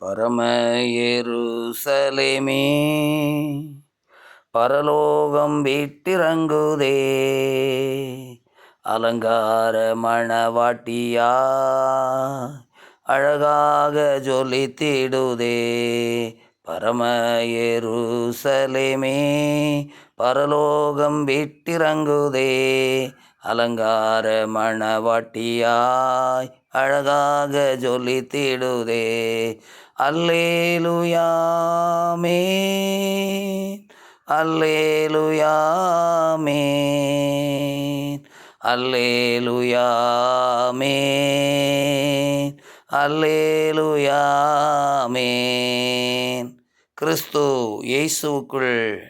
பரமயருசலேமே பரலோகம் வீட்டிறங்குதே. அலங்கார மணவாட்டியா அழகாக ஜொலித்திடுதே. பரமயருசலேமே பரலோகம் வீட்டிறங்குதே. அலங்கார மணவாட்டியாய் அழகாக ஜொலித்திடுதே. அல்லேலுயாமே அல்லேலுயாமே அல்லேலுயாமே அல்லேலுயாமே கிறிஸ்து இயேசுக்குள்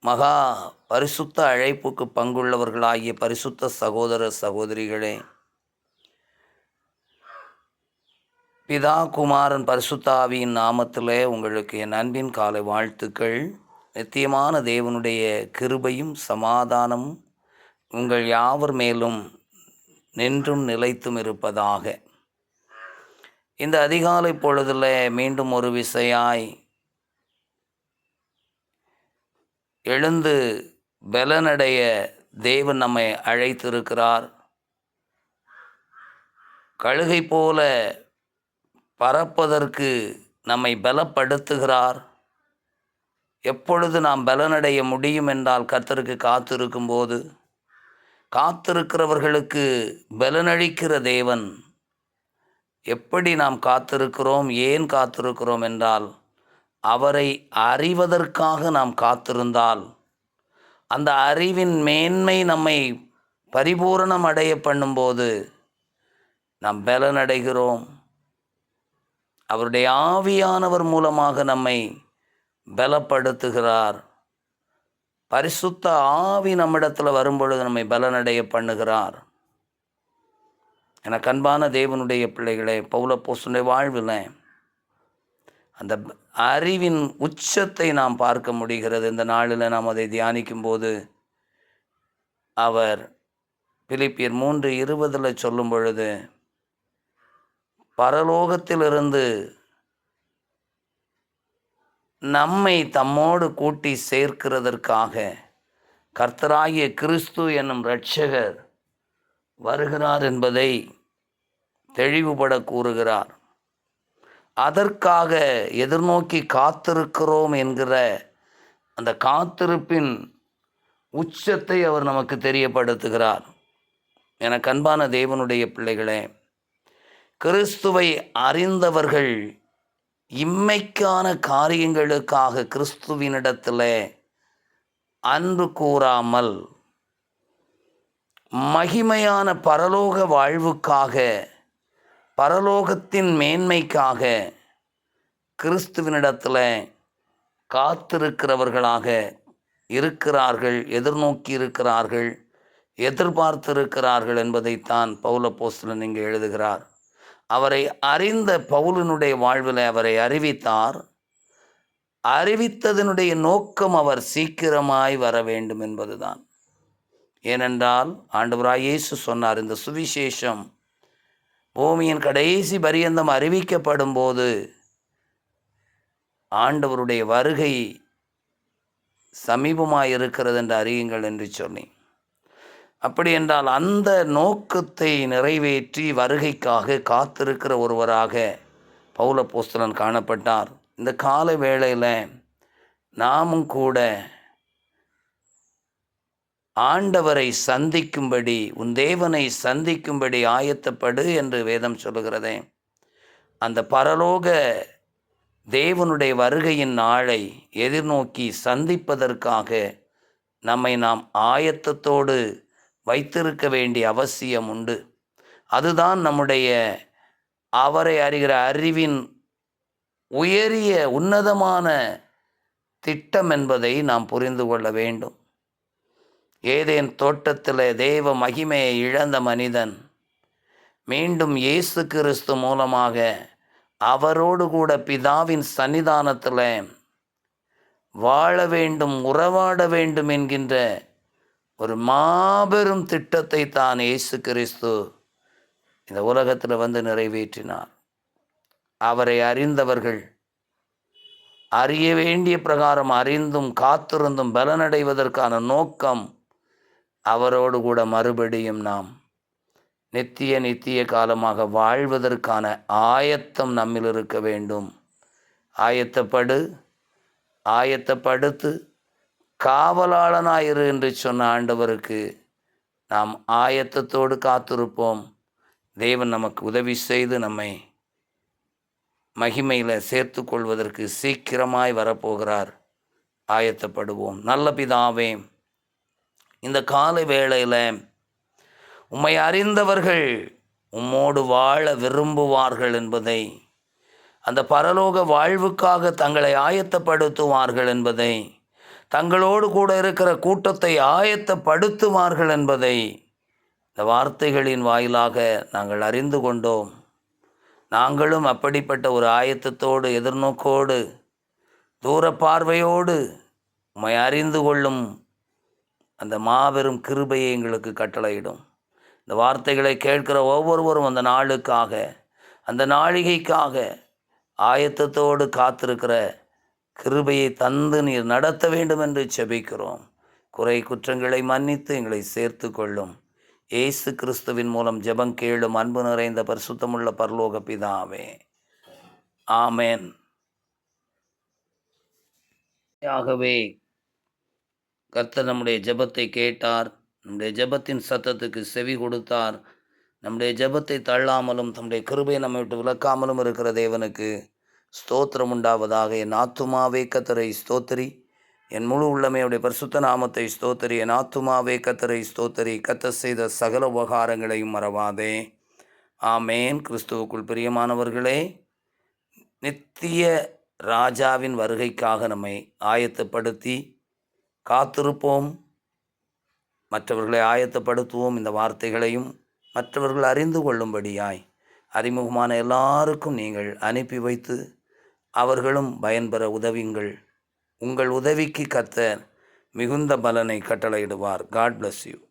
மகா பரிசுத்த அழைப்புக்கு பங்குள்ளவர்களாகிய பரிசுத்த சகோதர சகோதரிகளே பிதா குமாரன் பரிசுத்தாவியின் நாமத்திலே உங்களுக்கு என் அன்பின் காலை வாழ்த்துக்கள். நித்தியமான தேவனுடைய கிருபையும் சமாதானமும் உங்கள் யாவர் மேலும் நின்றும் நிலைத்தும் இருப்பதாக. இந்த அதிகாலை பொழுதில் மீண்டும் ஒரு விசையாய் எழுந்து பலனடைய தேவன் நம்மை அழைத்திருக்கிறார். கழுகை போல பறப்பதற்கு நம்மை பலப்படுத்துகிறார். எப்பொழுது நாம் பலனடைய முடியும் என்றால் கர்த்தருக்கு காத்திருக்கும்போது காத்திருக்கிறவர்களுக்கு பலனளிக்கிற தேவன் எப்படி நாம் காத்திருக்கிறோம் ஏன் காத்திருக்கிறோம் என்றால் அவரை அறிவதற்காக நாம் காத்திருந்தால் அந்த அறிவின் மேன்மை நம்மை பரிபூரணம் அடைய பண்ணும்போது நாம் பலனடைகிறோம். அவருடைய ஆவியானவர் மூலமாக நம்மை பலப்படுத்துகிறார். பரிசுத்த ஆவி நம்மிடத்தில் வரும்பொழுது நம்மை பலனடைய பண்ணுகிறார். என கண்பான தேவனுடைய பிள்ளைகளே பௌல போசுடைய வாழ்வில் அந்த அறிவின் உச்சத்தை நாம் பார்க்க முடிகிறது. இந்த நாளில் நாம் அதை தியானிக்கும் போது அவர் பிலிப்பியர் மூன்று இருபதில் சொல்லும் பொழுது பரலோகத்திலிருந்து நம்மை தம்மோடு கூட்டி சேர்க்கிறதற்காக கர்த்தராகிய கிறிஸ்து என்னும் இரட்சகர் வருகிறார் என்பதை தெளிவுபட கூறுகிறார். அதற்காக எதிர்நோக்கி காத்திருக்கிறோம் என்கிற அந்த காத்திருப்பின் உச்சத்தை அவர் நமக்கு தெரியப்படுத்துகிறார். என கண்பான தேவனுடைய பிள்ளைகளே கிறிஸ்துவை அறிந்தவர்கள் இம்மைக்கான காரியங்களுக்காக கிறிஸ்துவினிடத்தில் அன்பு கூறாமல் மகிமையான பரலோக வாழ்வுக்காக பரலோகத்தின் மேன்மைக்காக கிறிஸ்துவினிடத்தில் காத்திருக்கிறவர்களாக இருக்கிறார்கள் எதிர்நோக்கி இருக்கிறார்கள் எதிர்பார்த்திருக்கிறார்கள் என்பதைத்தான் பௌல போஸ்டலன் இங்கே எழுதுகிறார். அவரை அறிந்த பவுலினுடைய வாழ்வில் அவரை அறிவித்தார். அறிவித்ததனுடைய நோக்கம் அவர் சீக்கிரமாய் வர வேண்டும் என்பதுதான். ஏனென்றால் ஆண்டவராய் இயேசு சொன்னார் இந்த சுவிசேஷம் பூமியின் கடைசி பரியந்தம் அறிவிக்கப்படும் போது ஆண்டவருடைய வருகை சமீபமாக இருக்கிறது என்று அறியுங்கள் என்று சொன்னேன். அப்படி என்றால் அந்த நோக்கத்தை நிறைவேற்றி வருகைக்காக காத்திருக்கிற ஒருவராக பௌல போஸ்தலன் காணப்பட்டார். இந்த கால வேளையில் நாமும் கூட ஆண்டவரை சந்திக்கும்படி உன் தேவனை சந்திக்கும்படி ஆயத்தப்படு என்று வேதம் சொல்லுகிறதே. அந்த பரலோக தேவனுடைய வருகையின் நாளை எதிர்நோக்கி சந்திப்பதற்காக நம்மை நாம் ஆயத்தத்தோடு வைத்திருக்க வேண்டிய அவசியம் உண்டு. அதுதான் நம்முடைய அவரை அறிகிற அறிவின் உயரிய உன்னதமான திட்டம் என்பதை நாம் புரிந்து கொள்ள வேண்டும். ஏதேன் தோட்டத்தில் தேவ மகிமையை இழந்த மனிதன். மீண்டும் இயேசு கிறிஸ்து மூலமாக அவரோடு கூட பிதாவின் சன்னிதானத்தில் வாழ வேண்டும் உறவாட வேண்டும் என்கின்ற ஒரு மாபெரும் திட்டத்தை தான் இயேசு கிறிஸ்து இந்த உலகத்தில் வந்து நிறைவேற்றினார். அவரை அறிந்தவர்கள் அறிய வேண்டிய பிரகாரம் அறிந்தும் காத்திருந்தும் பலனடைவதற்கான நோக்கம் அவரோடு கூட மறுபடியும் நாம் நித்திய நித்திய காலமாக வாழ்வதற்கான ஆயத்தம் நம்மில் இருக்க வேண்டும். ஆயத்தப்படு ஆயத்தப்படுத்து காவலாளனாயிரு என்று சொன்ன ஆண்டவருக்கு நாம் ஆயத்தத்தோடு காத்திருப்போம். தேவன் நமக்கு உதவி செய்து நம்மை மகிமையில் சேர்த்து கொள்வதற்கு சீக்கிரமாய் வரப்போகிறார். ஆயத்தப்படுவோம். நல்ல பிதாவே இந்த காலை வேளையில் உம்மை அறிந்தவர்கள் உம்மோடு வாழ விரும்புவார்கள் என்பதை அந்த பரலோக வாழ்வுக்காக தங்களை ஆயத்தப்படுத்துவார்கள் என்பதை தங்களோடு கூட இருக்கிற கூட்டத்தை ஆயத்தப்படுத்துவார்கள் என்பதை இந்த வார்த்தைகளின் வாயிலாக நாங்கள் அறிந்து கொண்டோம். நாங்களும் அப்படிப்பட்ட ஒரு ஆயத்தத்தோடு எதிர்நோக்கோடு தூர பார்வையோடு உம்மை அறிந்து கொள்ளும் அந்த மாபெரும் கிருபையை எங்களுக்கு கட்டளையிடும். இந்த வார்த்தைகளை கேட்கிற ஒவ்வொருவரும் அந்த நாளுக்காக அந்த நாழிகைக்காக ஆயத்தத்தோடு காத்திருக்கிற கிருபையை தந்து நீர் நடத்த வேண்டும் என்று செபிக்கிறோம். குறை குற்றங்களை மன்னித்து எங்களை சேர்த்து கொள்ளும். இயேசு கிறிஸ்துவின் மூலம் ஜெபம் கேளும் அன்பு நிறைந்த பரிசுத்தமுள்ள பரலோக பிதாவே. ஆமேன். ஆகவே கர்த்தர் நம்முடைய ஜெபத்தை கேட்டார் நம்முடைய ஜெபத்தின் சத்தத்துக்கு செவி கொடுத்தார் நம்முடைய ஜெபத்தை தள்ளாமலும் தம்முடைய கிருபையை நம்மை விட்டு விளக்காமலும் இருக்கிற தேவனுக்கு ஸ்தோத்திரம் உண்டாவதாக. என் ஆத்துமாவே கத்தரை ஸ்தோத்திரி. என் முழு உள்ளமையுடைய பரிசுத்த நாமத்தை ஸ்தோத்திரி. என் ஆத்துமாவே கத்தரை ஸ்தோத்திரி. கத்த செய்த சகல உபகாரங்களையும் மறவாதே. ஆமேன். கிறிஸ்துவுக்குள் பிரியமானவர்களே நித்திய ராஜாவின் வருகைக்காக நம்மை ஆயத்தப்படுத்தி காத்திருப்போம். மற்றவர்களை ஆயத்தப்படுத்துவோம். இந்த வார்த்தைகளையும் மற்றவர்கள் அறிந்து கொள்ளும்படியாய் அறிமுகமான எல்லாருக்கும் நீங்கள் அனுப்பி வைத்து அவர்களும் பயன்பெற உதவிங்கள். உங்கள் உதவிக்கு கத்த மிகுந்த பலனை கட்டளையிடுவார். God bless you